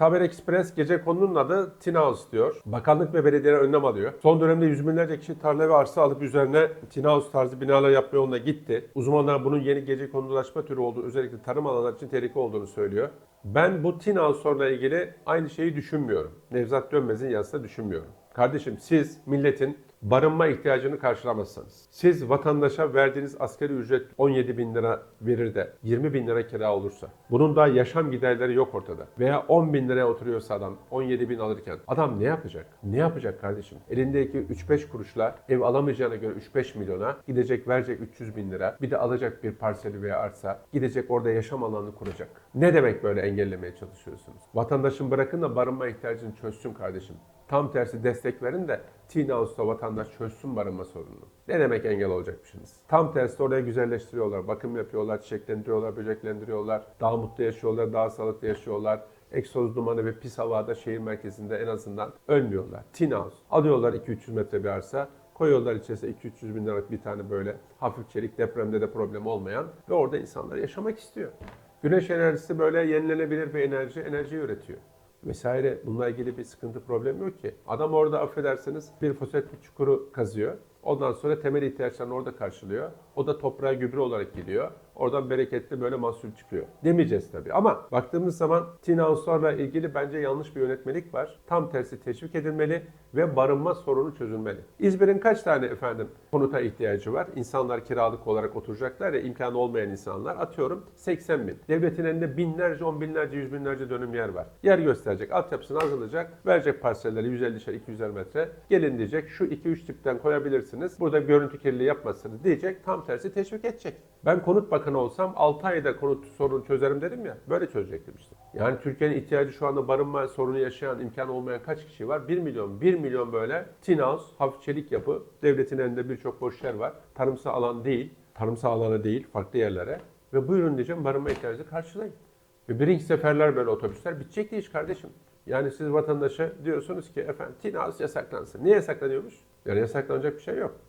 Haber Express gece konunun adı Tin House diyor. Bakanlık ve belediyeler önlem alıyor. Son dönemde yüz binlerce kişi tarla ve arsa alıp üzerine Tin House tarzı binalar yapma yoluna gitti. Uzmanlar bunun yeni gece konulaşma türü olduğu özellikle tarım alanları için tehlike olduğunu söylüyor. Ben bu Tin House'larla ilgili aynı şeyi düşünmüyorum. Nevzat Dönmez'in yazısında düşünmüyorum. Kardeşim siz milletin barınma ihtiyacını karşılamazsanız, siz vatandaşa verdiğiniz asgari ücret 17 bin lira verir de 20 bin lira kira olursa, bunun daha yaşam giderleri yok ortada veya 10 bin liraya oturuyorsa adam 17 bin alırken adam ne yapacak? Ne yapacak kardeşim? Elindeki 3-5 kuruşla ev alamayacağına göre 3-5 milyona gidecek verecek 300 bin lira, bir de alacak bir parseli veya arsa, gidecek orada yaşam alanını kuracak. Ne demek böyle engellemeye çalışıyorsunuz? Vatandaşın bırakın da barınma ihtiyacını çözsün kardeşim. Tam tersi destek verin de Teen House'da vatandaş çözsün barınma sorununu. Ne demek engel olacakmışsınız? Tam tersi oraya güzelleştiriyorlar, bakım yapıyorlar, çiçeklendiriyorlar, böceklendiriyorlar. Daha mutlu yaşıyorlar, daha sağlıklı yaşıyorlar. Egzoz dumanı ve pis havada şehir merkezinde en azından ölmüyorlar. Teen House. Alıyorlar 2-300 metre bir arsa, koyuyorlar içerisine 2-300 bin liralık bir tane böyle hafif çelik depremde de problem olmayan ve orada insanlar yaşamak istiyor. Güneş enerjisi böyle yenilenebilir bir enerji, enerji üretiyor vesaire bununla ilgili bir sıkıntı problem yok ki. Adam orada affedersiniz bir foseptik çukuru kazıyor. Ondan sonra temel ihtiyaçlarını orada karşılıyor. O da toprağa gübre olarak gidiyor. Oradan bereketli böyle mahsul çıkıyor. Demeyeceğiz tabii. Ama baktığımız zaman Teen House'larla ilgili bence yanlış bir yönetmelik var. Tam tersi teşvik edilmeli ve barınma sorunu çözülmeli. İzmir'in kaç tane efendim konuta ihtiyacı var? İnsanlar kiralık olarak oturacaklar ya imkanı olmayan insanlar. Atıyorum 80 bin. Devletin elinde binlerce, on binlerce, yüz binlerce dönüm yer var. Yer gösterecek, altyapısını hazırlayacak, verecek parselleri 150'şer, 200'er metre. Gelin diyecek şu 2-3 tipten koyabilirsiniz. Burada görüntü kirliliği yapmazsınız diyecek. Tam tersi teşvik edecek. Ben konut bakanı olsam 6 ayda konut sorunu çözerim dedim ya. Böyle çözecektim işte. Yani Türkiye'nin ihtiyacı şu anda barınma sorunu yaşayan, imkanı olmayan kaç kişi var? 1 milyon. 1 milyon böyle tin house, hafif çelik yapı. Devletin elinde birçok boş yer var. Tarımsal alan değil, tarımsal alana değil, farklı yerlere. Ve buyurun diyeceğim barınma ihtiyacını karşılayın. Ve birinci seferler böyle otobüsler bitecek değil iş kardeşim. Yani siz vatandaşa diyorsunuz ki efendim tin house yasaklansın. Niye yasaklanıyormuş? Yani yasaklanacak bir şey yok.